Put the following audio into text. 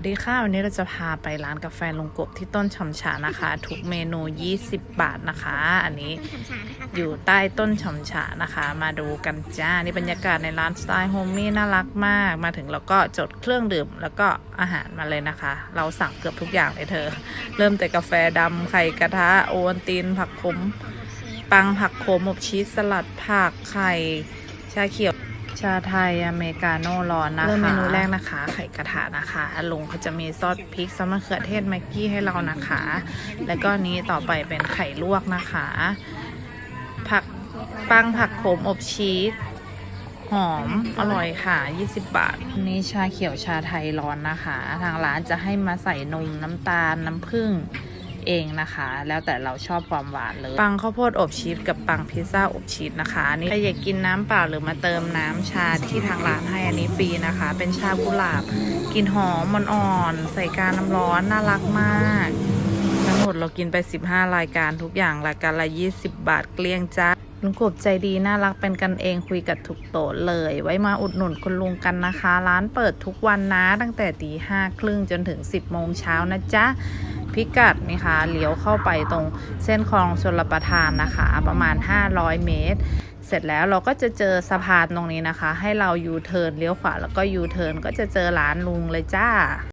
สวัสดีค่ะ วันนี้เราจะพาไปร้านกาแฟลุงกบที่ต้นชำฉานะคะ ทุกเมนู 20 บาทนะคะ อันนี้ต้นฉ่ำชานะคะอยู่ใต้ต้นชำฉานะคะ มาดูกันจ้า นี่บรรยากาศในร้านสไตล์โฮมมี่น่ารักมาก มาถึงแล้วก็จดเครื่องดื่มแล้วก็อาหารมาเลยนะคะ เราสั่งเกือบทุกอย่างเลยเธอ เริ่มแต่กาแฟดำไข่กระทะโอวัลตินผักขมปังผักโขมอบชีสสลัดผักไข่ชาเขียว ชาไทยอเมริกาโน่ร้อนนะคะ เริ่มเมนูแรกนะคะ ไข่กระทะนะคะลุงเขาจะมีซอสพริกซอสมะเขือเทศแม็กกี้ให้เรานะคะ แล้วก็นี้ต่อไปเป็นไข่ลวกนะคะ ผักปังผักโขมอบชีสหอมอร่อยค่ะ 20 บาทนี่ชาเขียวชาไทยร้อนนะคะ ทางร้านจะให้มาใส่นมน้ำตาลน้ำผึ้ง เองนะคะ แล้วแต่เราชอบความหวานเลย ปังข้าวโพดอบชีสกับปังพิซซ่าอบชีสนะคะนี่ถ้าอยากกินน้ำเปล่าหรือมาเติมน้ำชาที่ทางร้านให้อันนี้ฟรีนะคะ เป็นชากุหลาบกลินหอมมันอ่อนๆใส่กาน้ำร้อนน่ารักมากทั้งหมดเรากินไป 15 รายการทุกอย่างรายการละ 20 บาทเกลี้ยงจ้าลุงกบใจดีน่ารักเป็นกันเองคุยกับทุกโต๊ะเลย ไว้มาอุดหนุนคุณลุงกันนะคะ ร้านเปิดทุกวันนะ ตั้งแต่ตีห้าครึ่งจนถึง 10โมงเช้านะจ๊ะ พิกัดนะคะเลี้ยวเข้าไปตรงเส้นคลองชลประทานนะคะ ประมาณ 500 เมตร เสร็จแล้วเราก็จะเจอสะพานตรงนี้นะคะ ให้เรายูเทิร์นเลี้ยวขวาแล้วก็ยูเทิร์นก็จะเจอร้านลุงเลยจ้า